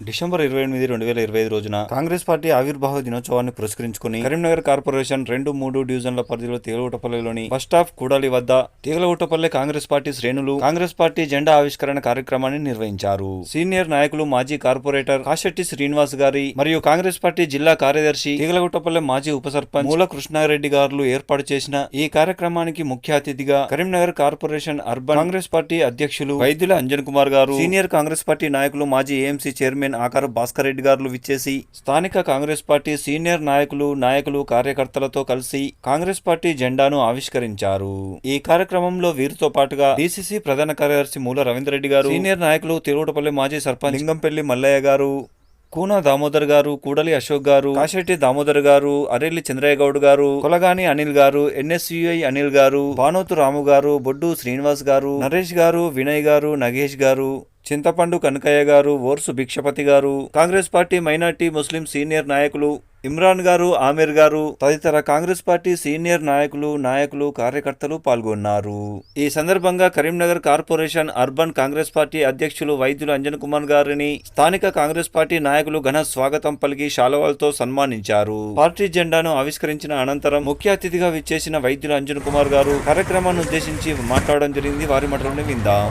December ఇరవై ఎనిమిది రెండు వేల ఇరవై ఐదు రోజున కాంగ్రెస్ పార్టీ ఆవిర్భావ దినోత్సవాన్ని పురస్కరించుకుని కరీంనగర్ కార్పొరేషన్ రెండు మూడు డివిజన్ల పరిధిలో తీగలగుట్టపల్లిలోని బస్టాఫ్ కూడాలి వద్ద తీగలగుట్టపల్లి కాంగ్రెస్ పార్టీ శ్రేణులు కాంగ్రెస్ పార్టీ జెండా ఆవిష్కరణ కార్యక్రమాన్ని నిర్వహించారు. సీనియర్ నాయకులు మాజీ కార్పొరేటర్ కాశెట్టి శ్రీనివాస్ గారి మరియు కాంగ్రెస్ పార్టీ జిల్లా కార్యదర్శి తీగలగుట్టపల్లి మాజీ ఉప సర్పంచ్ మూల కృష్ణారెడ్డి గారు ఏర్పాటు చేసిన ఈ కార్యక్రమానికి ముఖ్య అతిథిగా Karimnagar corporation urban Congress party అధ్యక్షులు వైద్యుల అంజన్ కుమార్ గారు సీనియర్ కాంగ్రెస్ పార్టీ నాయకులు మాజీ ఏఎంసీ చైర్మన్ ఆకారు భాస్కర్ రెడ్డి గారు విచ్చేసి స్థానిక కాంగ్రెస్ పార్టీ సీనియర్ నాయకులు నాయకులు కార్యకర్తలతో కలిసి కాంగ్రెస్ పార్టీ జెండాను ఆవిష్కరించారు. ఈ కార్యక్రమంలో వీరితో పాటుగా డిసిసి ప్రధాన కార్యదర్శి మూల రవీంద్రెడ్డి గారు సీనియర్ నాయకులు తిరువటపల్లి మాజీ సర్పంచ్ లింగంపల్లి మల్లయ్య గారు కూన దామోదర్ గారు కూడలి అశోక్ గారు కాశెట్టి దామోదర్ గారు అరెల్లి చంద్రయ్య గౌడ్ గారు కొలగాని అనిల్ గారు ఎన్ఎస్యుఐ అనిల్ గారు భానోతు రాము గారు బొడ్డు శ్రీనివాస్ గారు నరేష్ గారు వినయ్ గారు నగేష్ గారు చింతపండు కనకయ్య గారు ఓర్సు భిక్షపతి గారు Congress party minority Muslim senior నాయకులు ఇమ్రాన్ గారు ఆమీర్ గారు తదితర కాంగ్రెస్ పార్టీ సీనియర్ నాయకులు నాయకులు కార్యకర్తలు పాల్గొన్నారు. ఈ సందర్భంగా Karimnagar corporation urban Congress party అధ్యక్షులు వైద్యులు అంజన్ కుమార్ గారిని స్థానిక కాంగ్రెస్ పార్టీ నాయకులు ఘన స్వాగతం పలికి శాలువాలతో సన్మానించారు. పార్టీ జెండాను ఆవిష్కరించిన అనంతరం ముఖ్య అతిథిగా విచ్చేసిన వైద్యులు అంజన్ కుమార్ గారు కార్యక్రమాన్ని ఉద్దేశించి మాట్లాడడం జరిగింది. వారి మాటలను విందాం.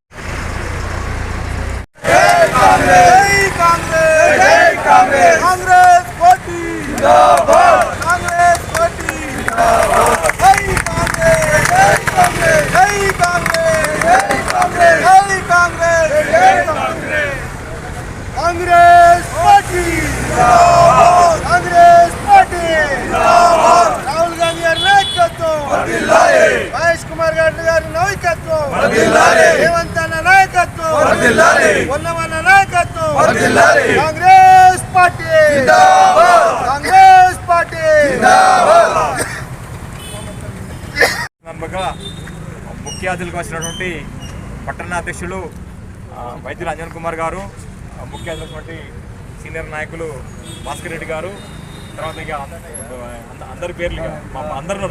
కాంగ్రెస్ పార్టీ కాంగ్రెస్ పార్టీ జై కాంగ్రెస్ జై కాంగ్రెస్ జై కాంగ్రెస్ జై కాంగ్రెస్ జై కాంగ్రెస్ కాంగ్రెస్ పార్టీ కాంగ్రెస్ పార్టీ రాహుల్ గాంధీ గారి నాయకత్వం మహేష్ కుమార్ గారి గారి నాయకత్వం రేవంత్ అన్న నాయకత్వం ఉన్నమన్న నాయకత్వం. కాంగ్రెస్ పార్టీ. కాంగ్రెస్ పార్టీ. ముఖ్య అతిథులకు వచ్చినటువంటి పట్టణ అధ్యక్షులు వైద్యులు అంజన్ కుమార్ గారు ఆ, ముఖ్య అతిథులటువంటి సీనియర్ నాయకులు భాస్కర్ రెడ్డి గారు తర్వాత ఇక అంద- అందరి పేర్లు ఇక మా అందరిలో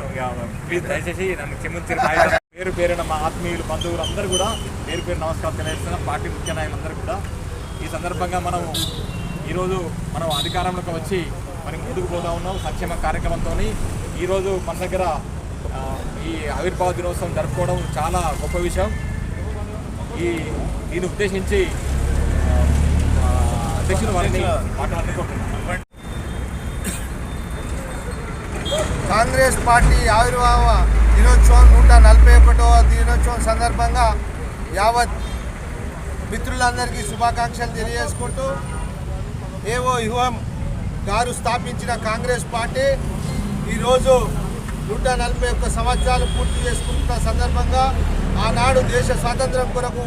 ప్లీజ్ దయచేసి నన్ను క్షమించిన పేరు పేరైన మా ఆత్మీయులు బంధువులు అందరూ కూడా పేరు పేరు నమస్కారం తెలియజేస్తున్నాం పార్టీ ముఖ్య నాయకులందరూ కూడా. ఈ సందర్భంగా మనం ఈరోజు మనం అధికారంలోకి వచ్చి మరి ముందుకు పోతా ఉన్నాం సంక్షేమ కార్యక్రమంతో ఈరోజు మన దగ్గర ఈ ఆవిర్భావ దినోత్సవం జరుపుకోవడం చాలా గొప్ప విషయం. ఈ దీన్ని ఉద్దేశించి అధ్యక్షులు వారిని మాట్లాడుకుంటున్నాను కాంగ్రెస్ పార్టీ ఆవిర్భావ దినోత్సవం నూట నలభై ఒకటవ దినోత్సవం సందర్భంగా యావత్ మిత్రులందరికీ శుభాకాంక్షలు తెలియజేసుకుంటూ ఏవో యువం గారు స్థాపించిన కాంగ్రెస్ పార్టీ ఈరోజు నూట నలభై ఒక్క సంవత్సరాలు పూర్తి చేసుకుంటున్న సందర్భంగా ఆనాడు దేశ స్వాతంత్రం కొరకు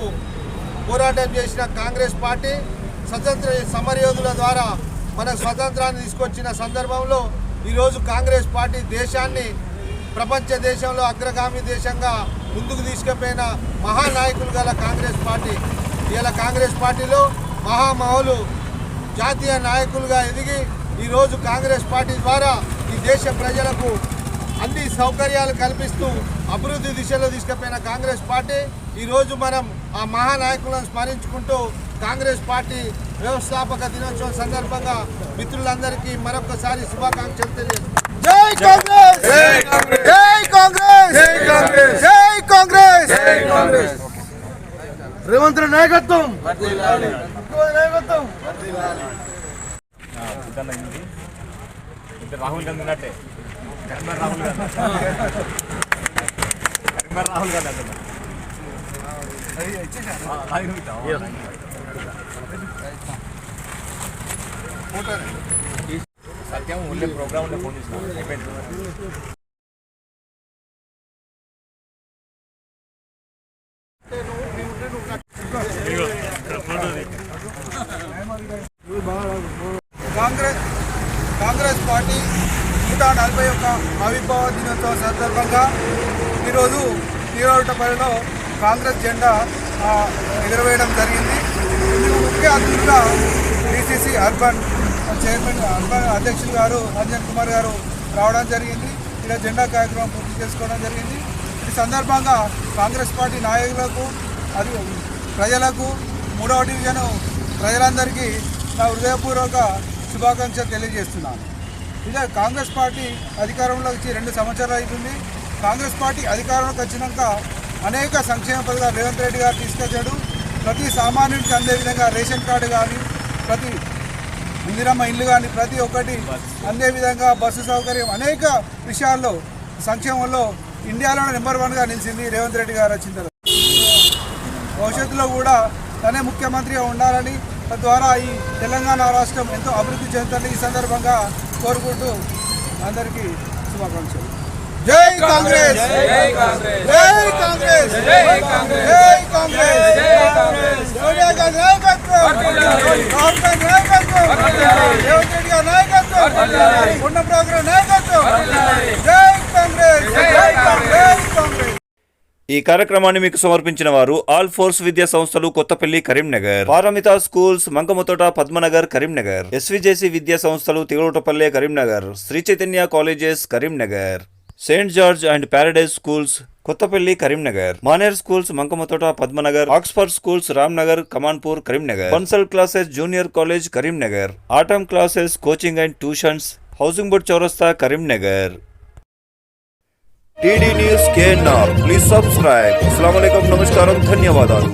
పోరాటం చేసిన కాంగ్రెస్ పార్టీ స్వతంత్ర సమరయోధుల ద్వారా మన స్వతంత్రాన్ని తీసుకొచ్చిన సందర్భంలో ఈరోజు కాంగ్రెస్ పార్టీ దేశాన్ని ప్రపంచ దేశంలో అగ్రగామి దేశంగా ముందుకు తీసుకుపోయిన మహానాయకులు గల కాంగ్రెస్ పార్టీ. ఇలా కాంగ్రెస్ పార్టీలో మహామహులు జాతీయ నాయకులుగా ఎదిగి ఈరోజు కాంగ్రెస్ పార్టీ ద్వారా ఈ దేశ ప్రజలకు అన్ని సౌకర్యాలు కల్పిస్తూ అభివృద్ధి దిశలో తీసుకుపోయిన కాంగ్రెస్ పార్టీ. ఈరోజు మనం ఆ మహానాయకులను స్మరించుకుంటూ కాంగ్రెస్ పార్టీ వ్యవస్థాపక దినోత్సవం సందర్భంగా మిత్రులందరికీ మరొకసారి శుభాకాంక్షలు తెలియజేస్తున్నాను జై కాంగ్రెస్ జై కాంగ్రెస్ జై కాంగ్రెస్ జై రెడ్డి నాయకత్వం. ఇద్దరు రాహుల్ గాంధీ కరీంనగర్ రాహుల్ గాంధీ. రాహుల్ గాంధీ? సత్యం ఉండే ప్రోగ్రామ్ ఉండే ఫోన్ చేసిన. అయిపోయింది కాంగ్రెస్ కాంగ్రెస్ పార్టీ నూట నలభై ఒక్క ఆవిర్భావ దినోత్సవం సందర్భంగా ఈరోజు తీరవటపల్లిలో కాంగ్రెస్ జెండా ఎగురవేయడం జరిగింది. ఇందుకు ముఖ్య అతిథులుగా డిసిసి అర్బన్ చైర్మన్ అర్బన్ అధ్యక్షులు గారు అంజన్ కుమార్ గారు రావడం జరిగింది. ఇలా జెండా కార్యక్రమం పూర్తి చేసుకోవడం జరిగింది. ఈ సందర్భంగా కాంగ్రెస్ పార్టీ నాయకులకు అది ప్రజలకు మూడవ డివిజన్ ప్రజలందరికీ నా హృదయపూర్వక శుభాకాంక్షలు తెలియజేస్తున్నాను. ఇదే కాంగ్రెస్ పార్టీ అధికారంలోకి వచ్చి రెండు సంవత్సరాలు అవుతుంది కాంగ్రెస్ పార్టీ అధికారంలోకి వచ్చినాక అనేక సంక్షేమ పథకాలు రేవంత్ రెడ్డి గారు తీసుకొచ్చాడు. ప్రతి సామాన్యుడికి అందే విధంగా రేషన్ కార్డు కానీ ప్రతి ఇందిరమ్మ ఇల్లు కానీ ప్రతి ఒక్కటి అందే విధంగా బస్సు సౌకర్యం అనేక విషయాల్లో సంక్షేమంలో ఇండియాలో నెంబర్ వన్గా నిలిచింది రేవంత్ రెడ్డి గారు వచ్చిన తర్వాత. భవిష్యత్తులో కూడా తనే ముఖ్యమంత్రిగా ఉండాలని తద్వారా ఈ తెలంగాణ రాష్ట్రం ఎంతో అభివృద్ధి చెందుతుంది. ఈ సందర్భంగా కోరుకుంటూ అందరికీ శుభాకాంక్షలు. జై కాంగ్రెస్! జై కాంగ్రెస్! జై కాంగ్రెస్! జై కాంగ్రెస్! జై కాంగ్రెస్! సోనియా గాంధీ నాయకత్వం రాహుల్ గాంధీ నాయకత్వం రేవంత్ రెడ్డి గారి నాయకత్వం! ఉన్న ప్రోగ్రాం నాయకత్వం జై కాంగ్రెస్ జై కాంగ్రెస్ కాంగ్రెస్ ఈ కార్యక్రమాన్ని మీకు సమర్పించిన వారు ఆల్ ఫోర్స్ విద్యా సంస్థలు కొత్తపల్లి కరీంనగర్ పారమిత స్కూల్స్ మంకమతోట పద్మనగర్ కరీంనగర్ ఎస్విజేసి విద్యా సంస్థలు Thigalutapalle Karimnagar Sri Chaitanya colleges Karimnagar Saint George and Paradise schools Kothapalli Karimnagar Maner schools Mankammathota Padmanagar Oxford schools Ramnagar Kamanpur Karimnagar Bansal classes junior college Karimnagar atom classes coaching and tuitions housing board చౌరస్తా Karimnagar. TD news KNR please subscribe అస్సలం నమస్కారం ధన్యవాదాలు